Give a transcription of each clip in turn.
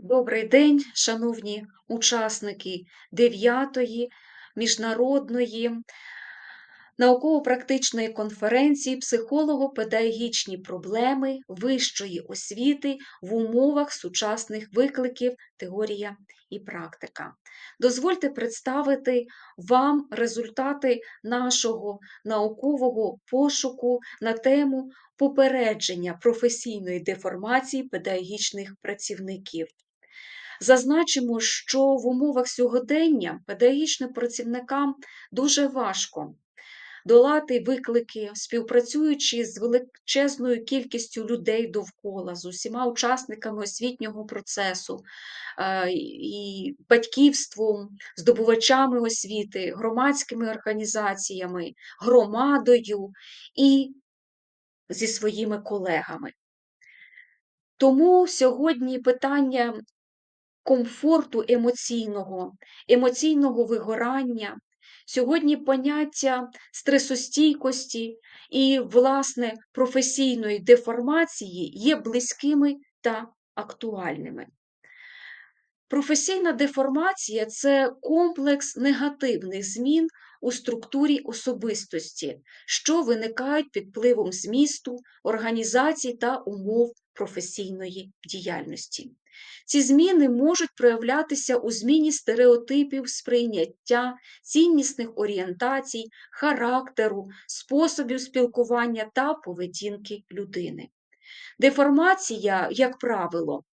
Добрий день, шановні учасники 9-ї міжнародної науково-практичної конференції Психолого-педагогічні проблеми вищої освіти в умовах сучасних викликів, теорія і практика. Дозвольте представити вам результати нашого наукового пошуку на тему попередження професійної деформації педагогічних працівників. Зазначимо, що в умовах сьогодення педагогічним працівникам дуже важко долати виклики, співпрацюючи з величезною кількістю людей довкола, з усіма учасниками освітнього процесу, е, і батьківством, здобувачами освіти, громадськими організаціями, громадою і зі своїми колегами. Тому сьогодні питання комфорту емоційного, емоційного вигорання, сьогодні поняття стресостійкості і, власне, професійної деформації є близькими та актуальними. Професійна деформація це комплекс негативних змін у структурі особистості, що виникають під впливом змісту, організацій та умов професійної діяльності. Ці зміни можуть проявлятися у зміні стереотипів сприйняття, ціннісних орієнтацій, характеру, способів спілкування та поведінки людини. Деформація, як правило,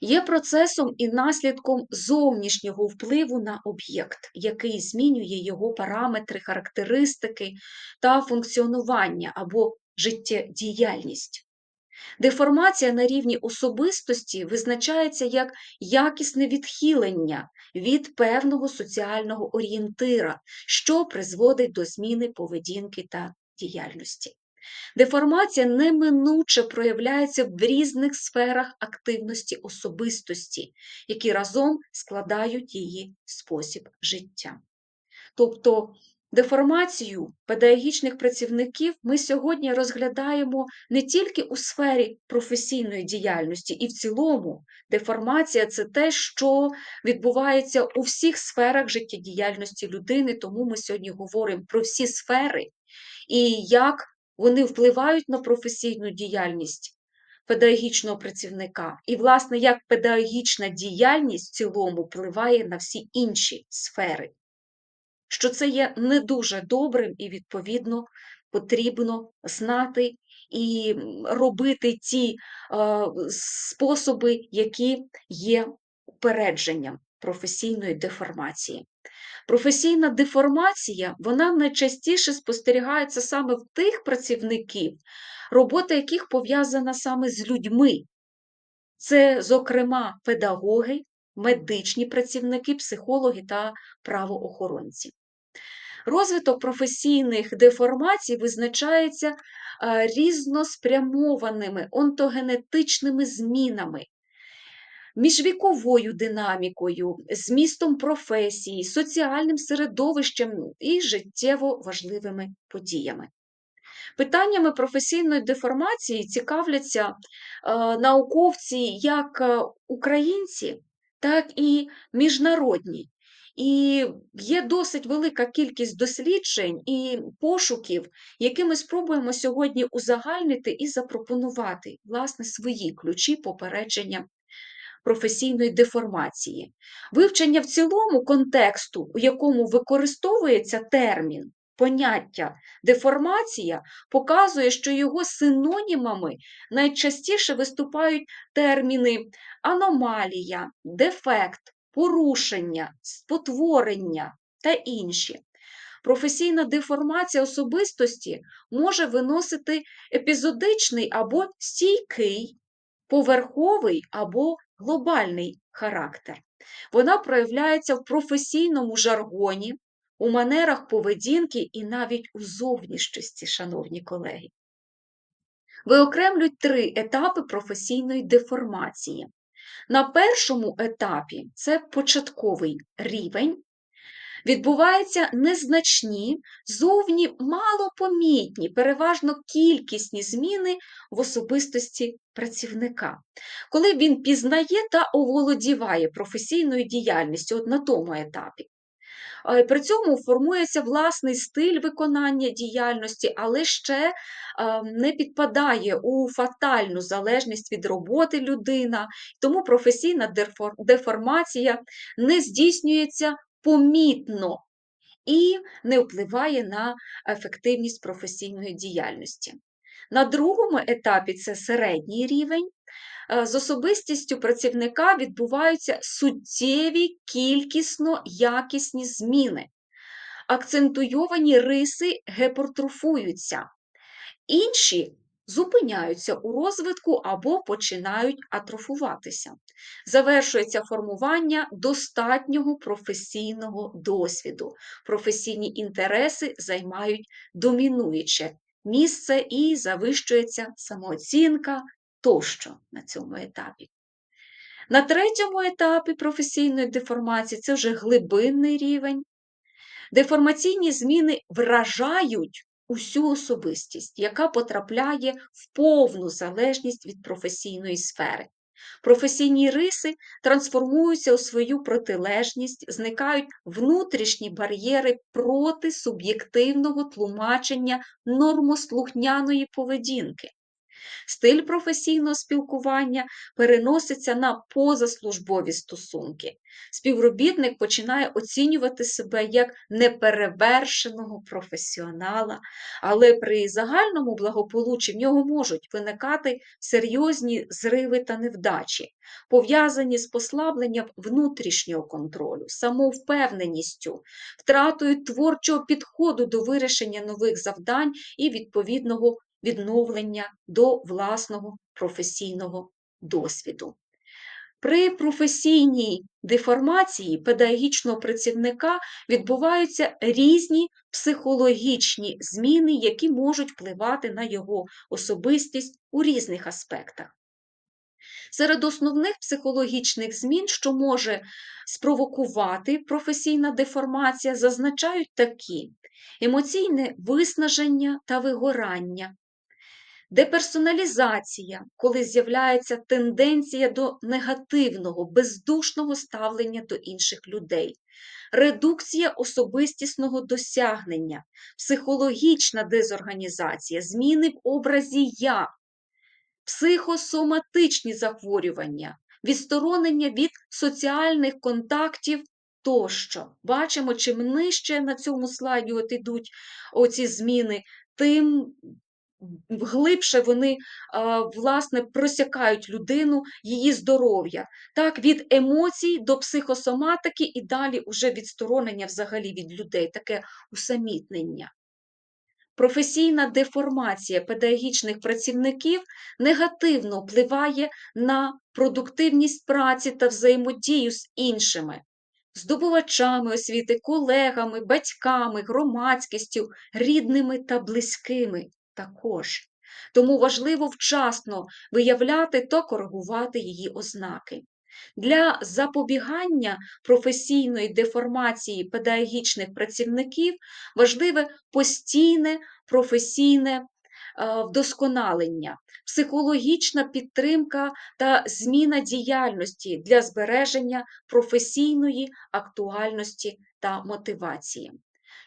є процесом і наслідком зовнішнього впливу на об'єкт, який змінює його параметри, характеристики та функціонування або життєдіяльність. Деформація на рівні особистості визначається як якісне відхилення від певного соціального орієнтира, що призводить до зміни поведінки та діяльності. Деформація неминуче проявляється в різних сферах активності особистості, які разом складають її спосіб життя. Тобто Деформацію педагогічних працівників ми сьогодні розглядаємо не тільки у сфері професійної діяльності, і в цілому. Деформація це те, що відбувається у всіх сферах життєдіяльності людини, тому ми сьогодні говоримо про всі сфери і як вони впливають на професійну діяльність педагогічного працівника, і, власне, як педагогічна діяльність в цілому впливає на всі інші сфери що це є не дуже добрим і, відповідно, потрібно знати і робити ті е, способи, які є упередженням професійної деформації. Професійна деформація вона найчастіше спостерігається саме в тих працівників, робота яких пов'язана саме з людьми. Це, зокрема, педагоги, медичні працівники, психологи та правоохоронці. Розвиток професійних деформацій визначається різноспрямованими онтогенетичними змінами, міжвіковою динамікою, змістом професії, соціальним середовищем і життєво важливими подіями. Питаннями професійної деформації цікавляться науковці як українці, так і міжнародні. І є досить велика кількість досліджень і пошуків, які ми спробуємо сьогодні узагальнити і запропонувати власне свої ключі попередження професійної деформації. Вивчення в цілому контексту, у якому використовується термін, поняття деформація, показує, що його синонімами найчастіше виступають терміни аномалія, дефект порушення, спотворення та інші. Професійна деформація особистості може виносити епізодичний або стійкий, поверховий або глобальний характер. Вона проявляється в професійному жаргоні, у манерах поведінки і навіть у зовнішності, шановні колеги. Виокремлюють три етапи професійної деформації. На першому етапі це початковий рівень, відбуваються незначні, зовні малопомітні, переважно кількісні зміни в особистості працівника, коли він пізнає та оволодіває професійною діяльністю от на тому етапі. При цьому формується власний стиль виконання діяльності, але ще не підпадає у фатальну залежність від роботи людина, тому професійна деформація не здійснюється помітно і не впливає на ефективність професійної діяльності. На другому етапі це середній рівень. е, З особистістю працівника відбуваються суттєві кількісно якісні зміни. Акцентуйовані риси гепертрофуються, інші зупиняються у розвитку або починають атрофуватися. Завершується формування достатнього професійного досвіду. Професійні інтереси займають домінуюче місце і завищується самооцінка тощо на цьому етапі. На третьому етапі професійної деформації це вже глибинний рівень. Деформаційні зміни вражають усю особистість, яка потрапляє в повну залежність від професійної сфери. Професійні риси трансформуються у свою протилежність, зникають внутрішні бар'єри проти суб'єктивного тлумачення нормослухняної поведінки. Стиль професійного спілкування переноситься на позаслужбові стосунки. Співробітник починає оцінювати себе як неперевершеного професіонала, але при загальному благополуччі в нього можуть виникати серйозні зриви та невдачі, пов'язані з послабленням внутрішнього контролю, самовпевненістю, втратою творчого підходу до вирішення нових завдань і відповідного відновлення до власного професійного досвіду. При професійній деформації педагогічного працівника відбуваються різні психологічні зміни, які можуть впливати на його особистість у різних аспектах. Серед основних психологічних змін, що може спровокувати професійна деформація, зазначають такі: емоційне виснаження та вигорання, деперсоналізація, коли з'являється тенденція до негативного, бездушного ставлення до інших людей, редукція особистісного досягнення, психологічна дезорганізація, зміни в образі я, психосоматичні захворювання, відсторонення від соціальних контактів тощо. Бачимо, чим нижче на цьому слайді от ідуть оці зміни, тим глибше вони власне просякають людину, її здоров'я. Так, від емоцій до психосоматики і далі уже відсторонення взагалі від людей, таке усамітнення. Професійна деформація педагогічних працівників негативно впливає на продуктивність праці та взаємодію з іншими, здобувачами освіти, колегами, батьками, громадськістю, рідними та близькими також. Тому важливо вчасно виявляти та коригувати її ознаки. Для запобігання професійної деформації педагогічних працівників важливе постійне професійне е, вдосконалення, психологічна підтримка та зміна діяльності для збереження професійної актуальності та мотивації.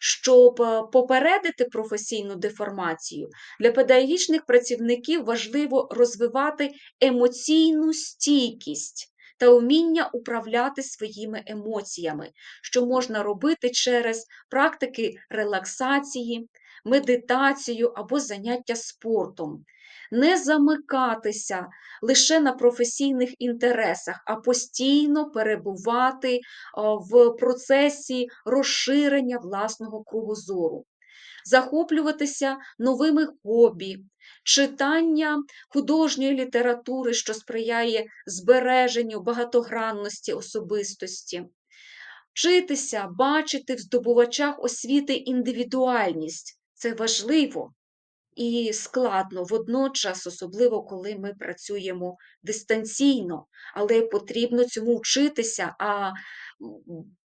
Щоб е, попередити професійну деформацію, для педагогічних працівників важливо розвивати емоційну стійкість та вміння управляти своїми емоціями, що можна робити через практики релаксації, медитацію або заняття спортом. Не замикатися лише на професійних інтересах, а постійно перебувати в процесі розширення власного кругозору, захоплюватися новими хобі, читання художньої літератури, що сприяє збереженню багатогранності особистості, вчитися, бачити в здобувачах освіти індивідуальність. Це важливо. І складно водночас, особливо коли ми працюємо дистанційно, але потрібно цьому вчитися, а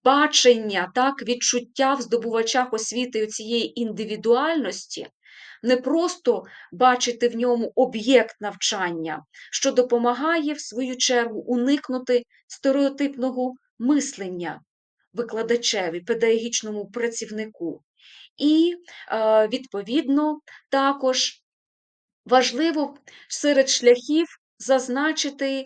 бачення, так, відчуття в здобувачах освіти цієї індивідуальності, не просто бачити в ньому об'єкт навчання, що допомагає, в свою чергу, уникнути стереотипного мислення викладачеві, педагогічному працівнику. І, е, відповідно, також важливо серед шляхів зазначити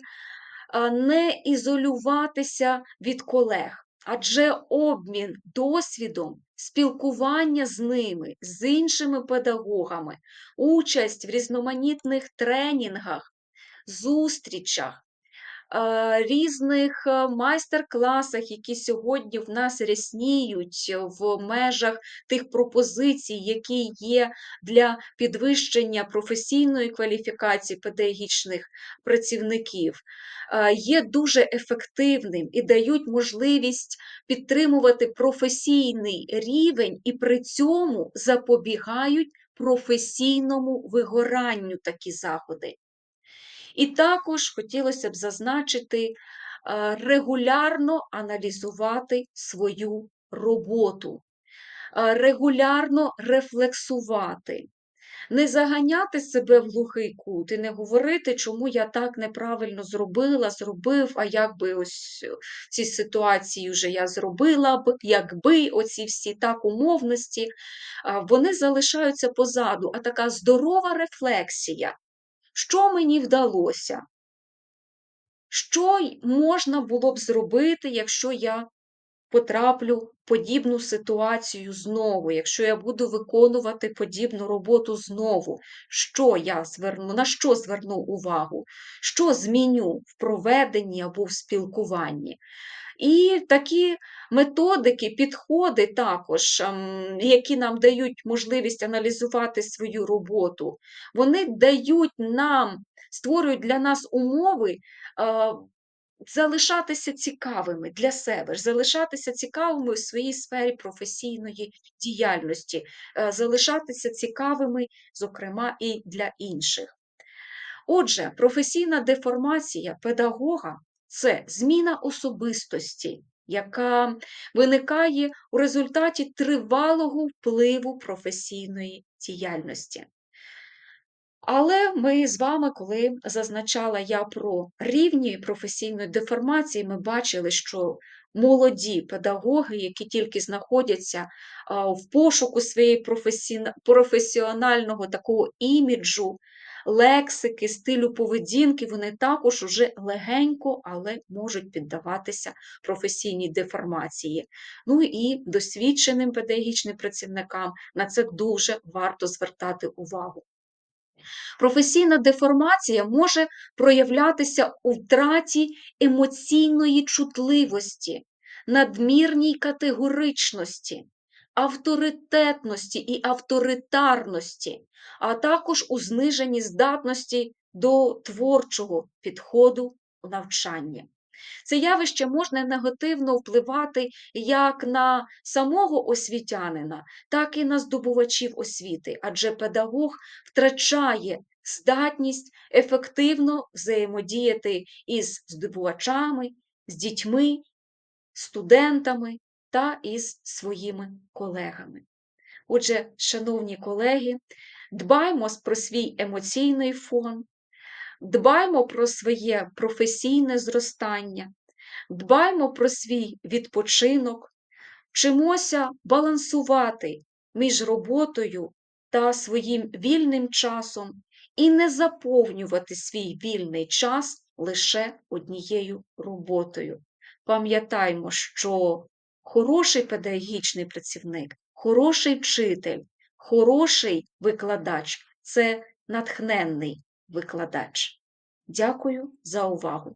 е, не ізолюватися від колег, адже обмін досвідом, спілкування з ними, з іншими педагогами, участь в різноманітних тренінгах, зустрічах, різних е, майстер-класах, які сьогодні в нас рясніють в межах тих пропозицій, які є для підвищення професійної кваліфікації педагогічних працівників, е, є дуже ефективним і дають можливість підтримувати професійний рівень і при цьому запобігають професійному вигоранню такі заходи. І також хотілося б зазначити, е, регулярно аналізувати свою роботу, е, регулярно рефлексувати, не заганяти себе в глухий кут і не говорити, чому я так неправильно зробила, зробив, а як би ось в цій ситуації вже я зробила б, якби оці всі так умовності, е, вони залишаються позаду, а така здорова рефлексія. Що мені вдалося? Що можна було б зробити, якщо я потраплю в подібну ситуацію знову, якщо я буду виконувати подібну роботу знову? Що я зверну, на що зверну увагу? Що зміню в проведенні або в спілкуванні? І такі методики, підходи також, ем, які нам дають можливість аналізувати свою роботу, вони дають нам, створюють для нас умови е, залишатися цікавими для себе, залишатися цікавими у своїй сфері професійної діяльності, е, залишатися цікавими, зокрема, і для інших. Отже, професійна деформація педагога це зміна особистості, яка виникає у результаті тривалого впливу професійної діяльності. Але ми з вами, коли зазначала я про рівні професійної деформації, ми бачили, що молоді педагоги, які тільки знаходяться в пошуку своєї професіонального такого іміджу, лексики, стилю поведінки, вони також уже легенько, але можуть піддаватися професійній деформації. Ну і досвідченим педагогічним працівникам на це дуже варто звертати увагу. Професійна деформація може проявлятися у втраті емоційної чутливості, надмірній категоричності, авторитетності і авторитарності, а також у зниженні здатності до творчого підходу у навчанні. Це явище можна негативно впливати як на самого освітянина, так і на здобувачів освіти, адже педагог втрачає здатність ефективно взаємодіяти із здобувачами, з дітьми, студентами та із своїми колегами. Отже, шановні колеги, дбаймо про свій емоційний фон, дбаймо про своє професійне зростання, дбаймо про свій відпочинок, вчимося балансувати між роботою та своїм вільним часом і не заповнювати свій вільний час лише однією роботою. Пам'ятаймо, що хороший педагогічний працівник, хороший вчитель, хороший викладач це натхненний викладач. Дякую за увагу!